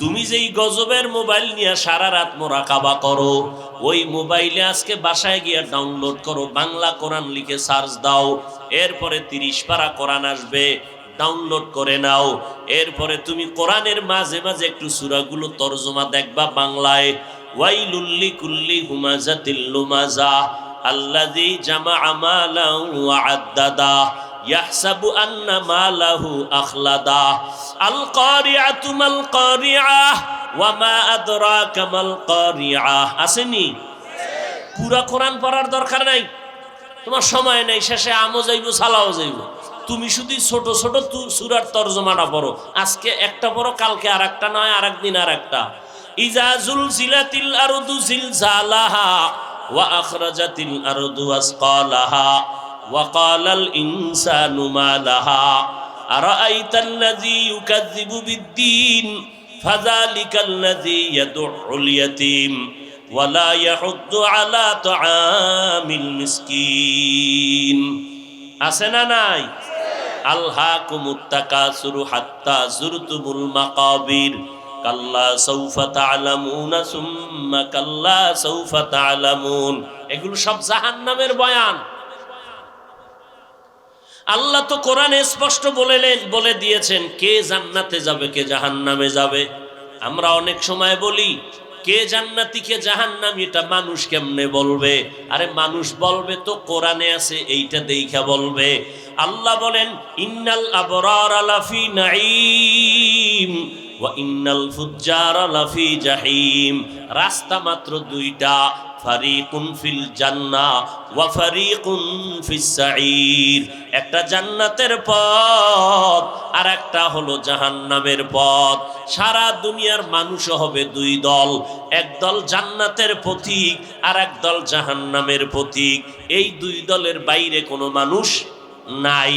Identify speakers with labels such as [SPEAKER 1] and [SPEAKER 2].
[SPEAKER 1] তুমি যেই গজবের মোবাইল নিয়ে সারা রাত মোরাকাবা করো, ওই মোবাইলে আজকে বাসায় গিয়ে ডাউনলোড করো, বাংলা কোরআন লিখে সার্চ দাও, এরপরে তিরিশ পারা কোরআন আসবে ডাউনলোড করে নাও, এরপরে তুমি কোরআনের মাঝে মাঝে একটু সুরাগুলো তর্জমা দেখবা বাংলায় ওয়াইলুল্লি কুল্লি হুমাজাতিল লুমাজা, আল্লাযী জামাআ মালান ওয়া আদ্দাদা ইয়াহসাবু আন্না মালাহু আখলাদা। আল কারিআতু মাল কারিআহ ওয়া মা আদরাকা মাল কারিআহ আসেনি? পুরা কোরআন পড়ার দরকার নাই? তোমার সময় নেই, শেষে আমও যাইব, সালাও যাইব। তুমি শুধু ছোট ছোট সুরার তর্জমাটা পড়ো। আজকে একটা পড়ো, কালকে আর একটা নয় আর একদিন আর একটা ইজাজুল জিলাতিল আরদু জিলজালাহা ওয়া আখরাজাতিল আরদু আসকালাহা। ওয়া ক্বালাল ইনসানু মা লাহা আরাআইতাল লাযী ইউকাযযিবু বিদ্দীন ফাযালিকাল লাযী ইয়াদুউল ইয়াতীম ولا يحض على طعام المسكين আছে না নাই আল্লাহকুমুত তাকাসুরু হাত্তা জুরতুমুল মাকাবির কাল্লা সৌফা তা'লামুনা সুম্মা কাল্লা সৌফা তা'লামুন এগুলো সব জাহান্নামের বয়ান আল্লাহ তো কোরআনে স্পষ্ট বলেলেন বলে দিয়েছেন, কে জান্নাতে যাবে, কে জাহান্নামে যাবে? আমরা অনেক সময় বলি, কে জান্নাতি, কে জাহান্নাম, এটা মানুষ কেমনে বলবে? আরে মানুষ বলবে তো কোরআনে আছে, এইটা দেখা বলবে। আল্লাহ বলেন, ইন্নাল আবরার আলাফি নাঈম। ওয়া ইন্নাল লাফি জাহিম। রাস্তা মাত্র দুইটা, ফারিকুন ফিল জান্নাহ ওয়া একটা জান্নাতের পথ আর একটা হলো জাহান্নামের পথ। সারা দুনিয়ার মানুষ হবে দুই দল, এক দল জান্নাতের পথিক আর এক দল জাহান্নামের পথিক এই দুই দলের বাইরে কোনো মানুষ নাই।